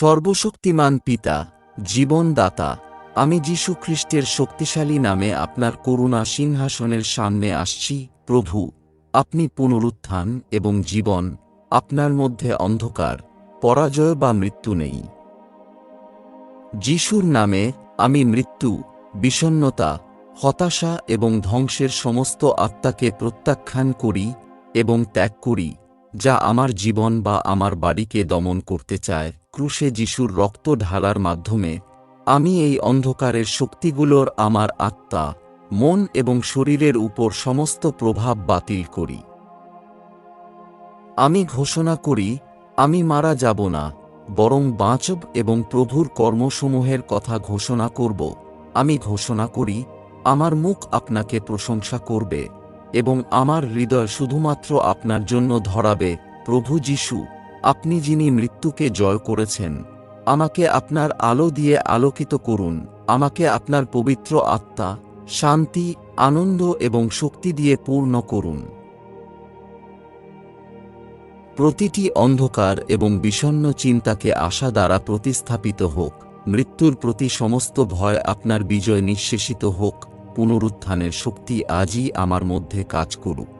সর্বশক্তিমান পিতা, জীবনদাতা, আমি যীশু খ্রিস্টের শক্তিশালী নামে আপনার করুণা সিংহাসনের সামনে আসছি, প্রভু। আপনি পুনরুত্থান এবং জীবন আপনার মধ্যে অন্ধকার, পরাজয় বা মৃত্যু নেই। যিশুর নামে আমি মৃত্যু, বিষণ্নতা, হতাশা এবং ধ্বংসের সমস্ত আত্মাকে প্রত্যাখ্যান করি এবং ত্যাগ করি। যা আমার জীবন বা আমার বাড়িকে দমন করতে চায়, ক্রুশে যিশুর রক্ত ঢালার মাধ্যমে, আমি এই অন্ধকারের শক্তিগুলোর আমার আত্মা, মন এবং শরীরের উপর সমস্ত প্রভাব বাতিল করি। আমি ঘোষণা করি, আমি মারা যাব না, বরং বাঁচব এবং প্রভুর কর্মসমূহের কথা ঘোষণা করব। আমি ঘোষণা করি, আমার মুখ আপনাকে প্রশংসা করবে। এবং আমার হৃদয় শুধুমাত্র আপনার জন্য ধরাবে, প্রভু যিশু, আপনি যিনি মৃত্যুকে জয় করেছেন, আমাকে আপনার আলো দিয়ে আলোকিত করুন, আমাকে আপনার পবিত্র আত্মা, শান্তি, আনন্দ এবং শক্তি দিয়ে পূর্ণ করুন। প্রতিটি অন্ধকার এবং বিষণ্ন চিন্তাকে আশা দ্বারা প্রতিস্থাপিত হোক, মৃত্যুর প্রতি সমস্ত ভয় আপনার বিজয় নিঃশেষিত হোক পুনরুত্থানের শক্তি আজই আমার মধ্যে কাজ করুক।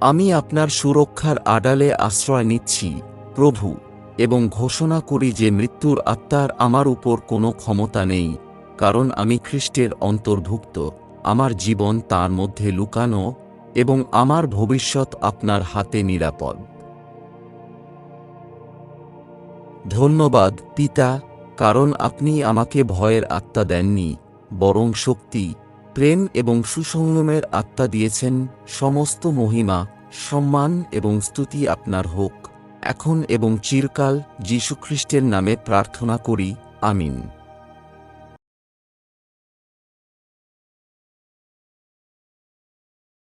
আমি আপনার সুরক্ষার আড়ালে আশ্রয় নিচ্ছি, প্রভু, এবং ঘোষণা করি যে মৃত্যুর আত্মার আমার উপর কোনো ক্ষমতা নেই, কারণ আমি খ্রিস্টের অন্তর্ভুক্ত, আমার জীবন তার মধ্যে লুকানো, এবং আমার ভবিষ্যৎ আপনার হাতে নিরাপদ। ধন্যবাদ, পিতা। কারণ আপনি আমাকে ভয়ের আত্মা দেননি, বরং শক্তি, প্রেম এবং সুসংযমের আত্মা দিয়েছেন, সমস্ত মহিমা, সম্মান এবং স্তুতি আপনার হোক। এখন এবং চিরকাল যীশুখ্রিস্টের নামে প্রার্থনা করি, আমিন।